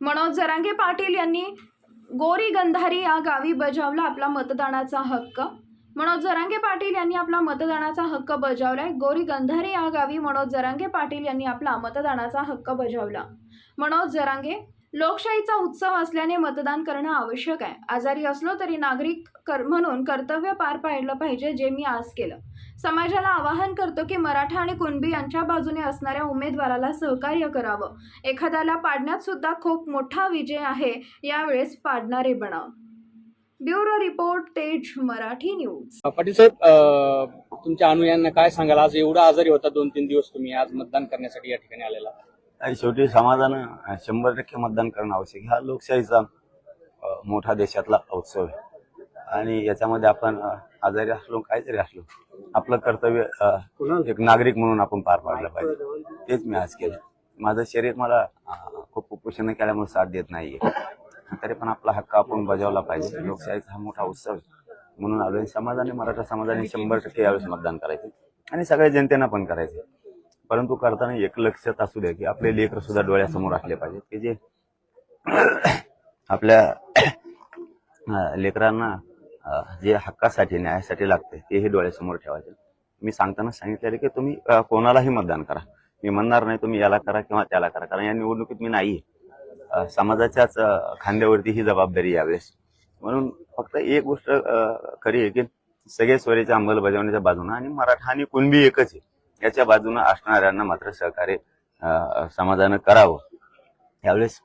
मनोज जरांगे पाटील यांनी गोरी गंधारी या गावी बजावला आपला मतदानाचा हक्क. मनोज जरांगे पाटील यांनी आपला मतदानाचा हक्क बजावलाय. गोरी गंधारी या गावी मनोज जरांगे पाटील यांनी आपला मतदानाचा हक्क बजावला. मनोज जरांगे लोकशाहीचा उत्सव असल्याने मतदान करणं आवश्यक आहे. आजारी असलो तरी नागरिक कर म्हणून कर्तव्य पार पाडलं पाहिजे जे मी आज केलं. समाजाला आवाहन करतो की मराठा आणि कुणबी यांच्या बाजूने असणाऱ्या उमेदवाराला सहकार्य करावं. एखाद्याला पाडण्यात सुद्धा खूप मोठा विजय आहे यावेळेस पाडणारे बनाव. ब्युरो रिपोर्ट तेज मराठी न्यूज. पाटील साहेब तुमच्या अनुयांना काय सांगाल? आज एवढा आजारी होता दोन तीन दिवस तुम्ही आज मतदान करण्यासाठी या ठिकाणी आलेला. आणि शेवटी समाजानं शंभर टक्के मतदान करणं आवश्यक हा लोकशाहीचा मोठा देशातला उत्सव आहे. आणि याच्यामध्ये आपण आजारी असलो काहीतरी असलो आपलं कर्तव्य एक नागरिक म्हणून आपण पार पाडलं पाहिजे. तेच मी आज केलं. माझं शरीर मला खूप कुपोषण केल्यामुळे साथ देत नाहीये. तरी पण आपला हक्क आपण बजावला पाहिजे. लोकशाहीचा हा मोठा उत्सव म्हणून आलोय समाजाने मराठा समाजाने शंभर टक्के यावेळेस मतदान करायचे. आणि सगळ्या जनतेनं पण करायचे. परंतु करताना एक लक्षात असू द्या की आपले लेकर सुद्धा डोळ्यासमोर असले पाहिजेत की जे आपल्या लेकरांना जे हक्कासाठी न्यायासाठी लागते तेही डोळ्यासमोर ठेवायचे. मी सांगताना सांगितलेलं की तुम्ही कोणालाही मतदान करा. मी म्हणणार नाही तुम्ही याला करा किंवा त्याला करा कारण या निवडणुकीत मी नाही समाजाच्याच खांद्यावरती ही जबाबदारी यावेळेस. म्हणून फक्त एक गोष्ट खरी आहे की सगळे स्वरेच्या अंमलबजावणीच्या बाजूनं आणि मराठा आणि कुणबी एकच आहे. याच्या बाजूनं असणाऱ्यांना मात्र सहकार्य अं, समाजानं करावं. यावेळेस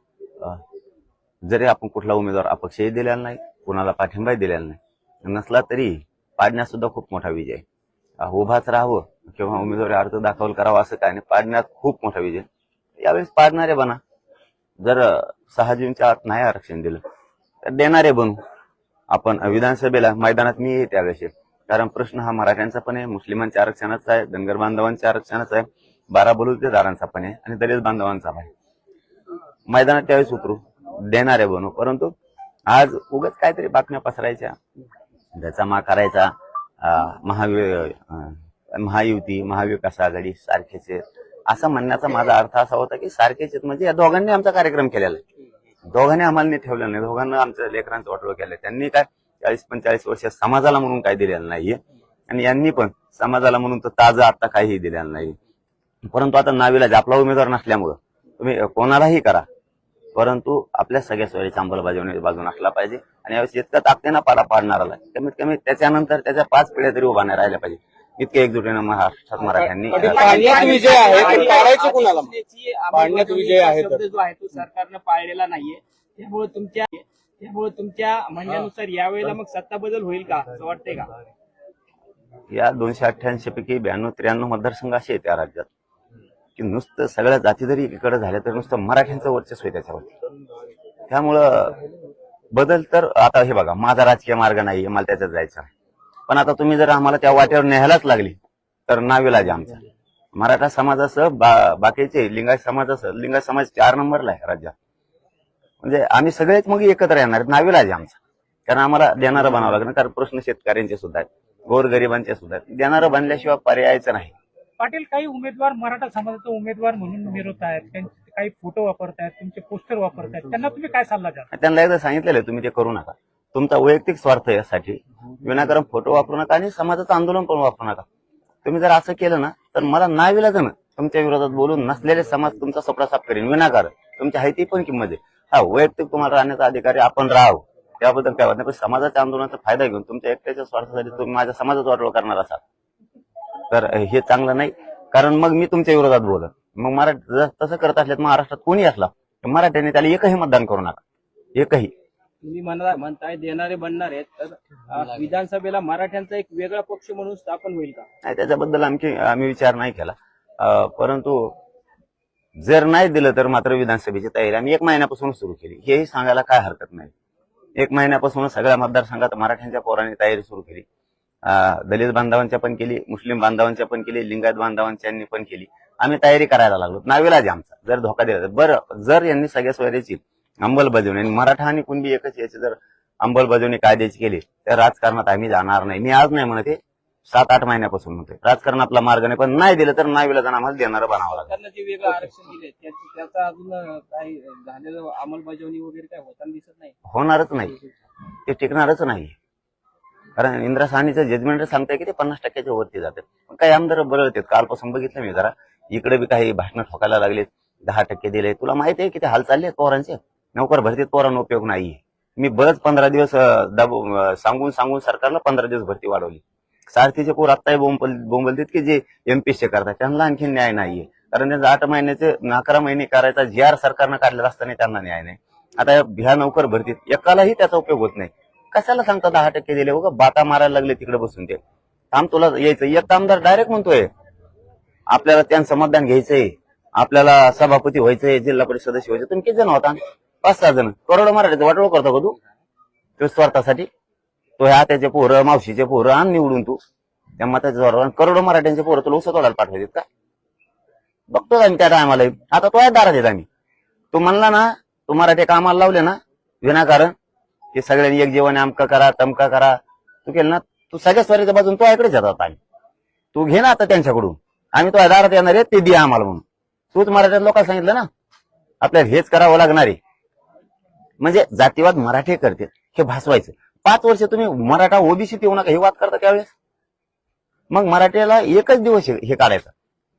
जरी आपण कुठला उमेदवार अपक्षही दिलेला नाही कुणाला पाठिंबाही दिलेला नाही नसला तरी पाडण्यात सुद्धा खूप मोठा विजय उभाच राहावं किंवा उमेदवारी अर्ज दाखल करावा असं काय नाही पाडण्यात खूप मोठा विजय यावेळेस पाडणारे बना. जर सहा जूनच्या आत नाही आरक्षण दिलं तर देणारे बनू. आपण विधानसभेला मैदानात मी त्यावेळेस कारण प्रश्न हा मराठ्यांचा पण आहे मुस्लिमांच्या आरक्षणाचा आहे धनगर बांधवांच्या आरक्षणाचा आहे बारा बलुतेदारांचा पण आहे आणि दलित बांधवांचा पण आहे. मैदानात त्यावेळेस उतरू देणारे बनू. परंतु आज उगाच काहीतरी बातम्या पसरायच्या. ज्याचा मा करायचा महावि महायुती महाविकास आघाडी सारखेच. असा असं म्हणण्याचा माझा अर्थ असा होता की सारखेच म्हणजे या दोघांनी आमचा कार्यक्रम केलेला आहे. दोघांनी आम्हाला नाही ठेवलं नाही. दोघांना आमच्या लेकरांचं वाटलं केलं त्यांनी काय चाळीस पंचेचाळीस वर्ष समाजाला म्हणून काही दिलेलं नाहीये. आणि यांनी पण समाजाला म्हणून तर ताजं आता काहीही दिलेलं नाही परंतु आता नावीलाज आपला उमेदवार नसल्यामुळं तुम्ही कोणालाही करा. परंतु आपल्या सगळ्या सोयीच्या अंमलबजावणी बाजून असला पाहिजे. आणि यावेळेस इतकं ताकदीनं पाडा पाडणाराला कमीत कमी त्याच्यानंतर त्याच्या पाच पिढ्या तरी उभा नाही राहिल्या पाहिजे. इतके एकजुटीनं महाराष्ट्रात मराठ्यांनी विजय आहे तर पाडायचं कुणाला मग? त्याची पाडण्यात विजय आहे तर. शब्द जो आहे तो सरकारनं पाळलेला नाहीये. त्यामुळे तुमच्या त्यामुळे तुमच्या म्हणण्यानुसार यावेळेला मग सत्ता बदल होईल का असं वाटतंय का? या दोनशे अठ्ठ्याऐंशी पैकी ब्याण्णव त्र्याण्णव मतदारसंघ असे आहेत या राज्यात. की नुसतं सगळ्या जाती जरी एकीकडे झाल्या तर नुसतं मराठ्यांचं वर्चस्व आहे त्याच्यावरती. त्यामुळं बदल तर आता हे बघा माझा राजकीय मार्ग नाहीये मला त्याच्यात जायचं आहे पण आता तुम्ही जर आम्हाला त्या वाटेवर न्यायलाच लागली तर नाविलाज आमचा. मराठा समाजासह बा, बाकीचे लिंगायत समाजासह लिंगायत समाज चार नंबरला आहे राज्यात. म्हणजे आम्ही सगळेच मग एकत्र येणार नाविलाज आमचा. कारण आम्हाला देणारं बनावं लागणार कारण प्रश्न शेतकऱ्यांचे सुद्धा आहेत. गोरगरिबांचे सुद्धा आहेत. देणारं बनल्याशिवाय पर्यायचं नाही. पाटील काही उमेदवार मराठा समाजाचा उमेदवार म्हणून मिरवत आहेत. त्यांचे काही फोटो वापरतायत तुमचे पोस्टर वापरतायत त्यांना तुम्ही काय सल्ला द्याल? त्यांना एकदा सांगितलेलं आहे, तुम्ही ते करू नका. तुमचा वैयक्तिक स्वार्थ यासाठी विनाकारण फोटो वापरू नका आणि समाजाचं आंदोलन पण वापरू नका. तुम्ही जर असं केलं ना तर मला नाविलाज ना तुमच्या विरोधात बोलून नसलेले समाज तुमचा सपडा साफ करेन. विनाकारण. तुमच्या हायती पण किंमत आहे. हा वैयक्तिक तुम्हाला राहण्याचा अधिकारी आपण राहावं. त्याबद्दल काय वाटत? नाही पण समाजाच्या आंदोलनाचा फायदा घेऊन तुमच्या एकट्याच्या स्वार्थासाठी तुम्ही माझ्या समाजाचा वाटोळ करणार असाल. तर हे चांगलं नाही. कारण मग मी तुमच्या विरोधात बोलत. मग मराठी तसं करत असल्यात महाराष्ट्रात कोणी असला तर मराठ्यांनी त्याला एकही मतदान करू नका. एकही. तुम्ही म्हणा म्हणताय देणारे बनणार आहेत तर विधानसभेला मराठ्यांचा एक वेगळा पक्ष म्हणून स्थापन होईल का? नाही त्याच्याबद्दल आमची आम्ही विचार नाही केला. परंतु जर नाही दिलं तर मात्र विधानसभेची तयारी आम्ही एक महिन्यापासून सुरू केली. हेही सांगायला काय हरकत नाही. एक महिन्यापासून सगळ्या मतदारसंघात मराठ्यांच्या पोरांनी तयारी सुरू केली. दलित बांधवांच्या पण केली मुस्लिम बांधवांच्या पण केली लिंगायत बांधवांच्यांनी पण केली. आम्ही तयारी करायला लागलो. नाविलाज आमचा. जर धोका दिला तर. बरं जर यांनी सगळ्या सोयऱ्याची अंमलबजावणी आणि मराठा आणि कुणबी एकच याची जर अंमलबजावणी कायद्याची केली तर राजकारणात आम्ही जाणार नाही. मी आज नाही म्हणत सात आठ महिन्यापासून म्हणतोय. राजकारण आपला मार्ग नाही पण नाही दिलं तर नाही तर आम्हाला देणारं बनावं लागेल. सरकारनं जे वेगळं आरक्षण दिले त्याचं त्याचा अजून अं, काही झालेलं अंमलबजावणी वगैरे काय होताना दिसत नाही? होणारच नाही. ते टिकणारच नाही. कारण इंदिरा साहनीचं जजमेंट सांगताय की ते पन्नास टक्क्याच्या वरती जाते काही आमदार बरळतात कालपासून बघितलं मी जरा. इकडे बी काही भाषणं ठोकायला लागलेत. दहा टक्के दिले तुला माहिती आहे किती हाल चालले पोरांचे? नोकर भरतीत पोरांना उपयोग नाहीये. मी बरंच पंधरा दिवस दाबू सांगून सांगून सरकारला पंधरा दिवस भरती वाढवली. सारथीचे पोर आत्ताही बोंबल बोंबलतात की जे एमपीएससी करतात त्यांना आणखी न्याय नाहीये. कारण त्यांचा आठ महिन्याचे अकरा महिने करायचा जी आर सरकारनं काढलेला असताना त्यांना न्याय नाही. आता ह्या नोकर भरतीत एकालाही त्याचा उपयोग होत नाही. कशाला सांगता दहा टक्के दिले? उगा बाता मारायला लागले तिकडे बसून ते. थांब तुला यायचं एक आमदार डायरेक्ट म्हणतोय. आपल्याला त्यांचं मतदान घ्यायचंय. आपल्याला सभापती व्हायचंय जिल्हा परिषद सदस्य व्हायचं तुम्ही किती जण होता? पाच सहा जण. करोड मराठीचं वाटोळ करतो का तू? तो स्वार्थासाठी? तो ह्या त्याचे पोरं मावशीचे पोरं आण निवडून तू. त्या मताच्या जोरावर करोडो मराठ्यांचे पोरं तुला उसं तोडायला पाठवायचे का? बघतो आम्ही त्या टायमाला आता तो आहे दारात येत आम्ही. तू म्हणला ना तू मराठी कामाला लावले ना विनाकारण ते सगळ्यांनी एक जेवण अमका करा तमका करा. तू केलं ना तू सगळ्या स्वारीच्या बाजून तो इकडेच येतात आम्ही. तू घे ना आता त्यांच्याकडून. आम्ही तो दारात येणार आहे ते दे आम्हाला म्हणून. तूच मराठ्यात लोकांना सांगितलं ना आपल्याला हेच करावं लागणार आहे. म्हणजे जातीवाद मराठी करते हे भासवायचं. पाच वर्ष तुम्ही मराठा ओबीसी येऊ नका हे वाद करता त्यावेळेस? मग मराठ्याला एकच दिवस हे हे काढायचा.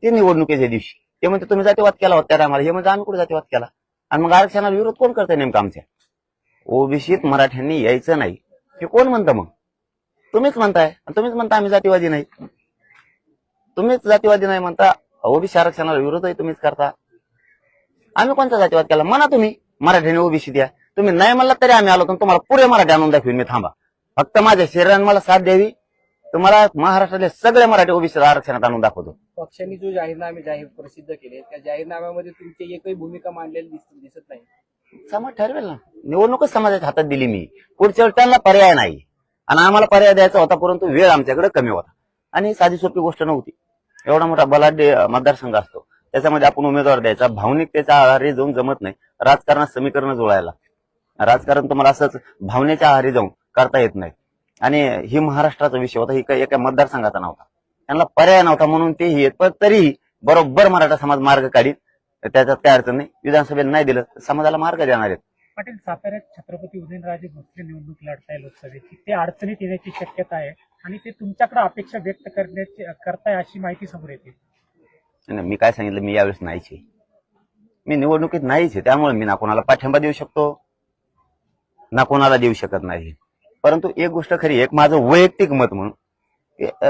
ते निवडणुकीच्या दिवशी. ते म्हणजे तुम्ही जातीवाद केला होता त्या टायमाला. हे म्हणजे आम्ही कुठे जातीवाद केला? आणि मग आरक्षणाला विरोध कोण करतंय नेमकं आमच्या? ओबीसीत मराठ्यांनी यायचं नाही. हे कोण म्हणतं मग? तुम्हीच म्हणताय. आणि तुम्हीच म्हणता आम्ही जातीवादी नाही. तुम्हीच जातीवादी नाही म्हणता ओबीसी आरक्षणाला विरोध आहे तुम्हीच करता. आम्ही कोणता जातीवाद केला? म्हणा तुम्ही. मराठ्याने ओबीसी द्या. तुम्ही नाही म्हणला तरी आम्ही आलो तर तुम्हाला पुरे मराठी आणून दाखवीन मी थांबा. फक्त माझ्या शरीराने मला साथ द्यावी. तुम्हाला महाराष्ट्रातले सगळे मराठी ओबीसी आरक्षणात आणून दाखवतो. पक्षांनी जो जाहीरनामे जाहीर प्रसिद्ध केले त्या जाहीरनाम्यामध्ये तुमची एकही भूमिका मांडलेली दिस- दिसत नाही. समाज ठरवेल ना. निवडणूकच समाजाच्या हातात दिली मी. पुढच्या वेळी त्यांना पर्याय नाही. आणि आम्हाला पर्याय द्यायचा होता परंतु वेळ आमच्याकडे कमी होता. आणि साधी सोपी गोष्ट नव्हती. एवढा मोठा बलाढ्य मतदारसंघ असतो. त्याच्यामध्ये आपण उमेदवार द्यायचा भावनिकतेच्या आधारे जाऊन जमत नाही. राजकारणात समीकरण जुळायला. राजकारण तुम्हाला असंच भावनेच्या आधारे जाऊन करता येत नाही. आणि ही महाराष्ट्राचा विषय होता ही काही एका मतदारसंघाचा नव्हता. त्यांना पर्याय नव्हता म्हणून ते येत पण तरीही बरोबर मराठा समाज मार्ग काढीत त्याच्यात काय अडचण नाही. विधानसभेला नाही दिलं समाजाला मार्ग देणार आहेत. पाटील साताऱ्यात छत्रपती उदयनराजे भोसले निवडणूक लढताय लोकसभेची. ते अडचणीत येण्याची शक्यता आहे आणि ते तुमच्याकडे अपेक्षा व्यक्त करण्याची करताय अशी माहिती समोर येते. मी काय सांगितलं मी यावेळेस नाहीच मी निवडणुकीत नाहीच आहे त्यामुळे मी ना कोणाला पाठिंबा देऊ शकतो. ना कोणाला देऊ शकत नाही. परंतु एक गोष्ट खरी एक माझं वैयक्तिक मत म्हणून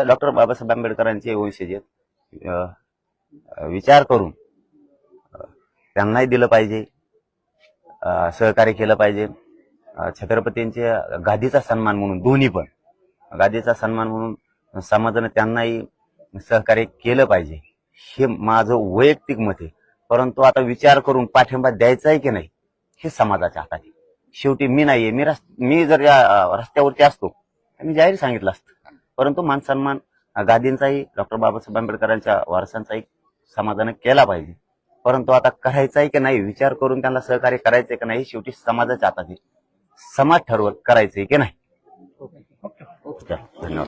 डॉक्टर बाबासाहेब आंबेडकरांचे वंशज आहेत. विचार करून त्यांनाही दिलं पाहिजे सहकार्य केलं पाहिजे. छत्रपतींचे छत्रपतींच्या गादीचा सन्मान म्हणून दोन्ही पण गादीचा सन्मान म्हणून समाजाने त्यांनाही सहकार्य केलं पाहिजे. हे माझं वैयक्तिक मत आहे. परंतु आता विचार करून पाठिंबा द्यायचा आहे की नाही हे समाजाच्या हातात आहे. शेवटी मी नाहीये. मी मी जर या रस्त्यावरती असतो तर मी जाहीर सांगितलं असतं. परंतु मान सन्मान गादींचाही डॉक्टर बाबासाहेब आंबेडकरांच्या वारसांचाही समाजाने केला पाहिजे. परंतु आता करायचा आहे की नाही विचार करून त्यांना सहकार्य करायचंय की नाही शेवटी समाजाच्या हातात आहे समाज ठरवत करायचंय की नाही. धन्यवाद.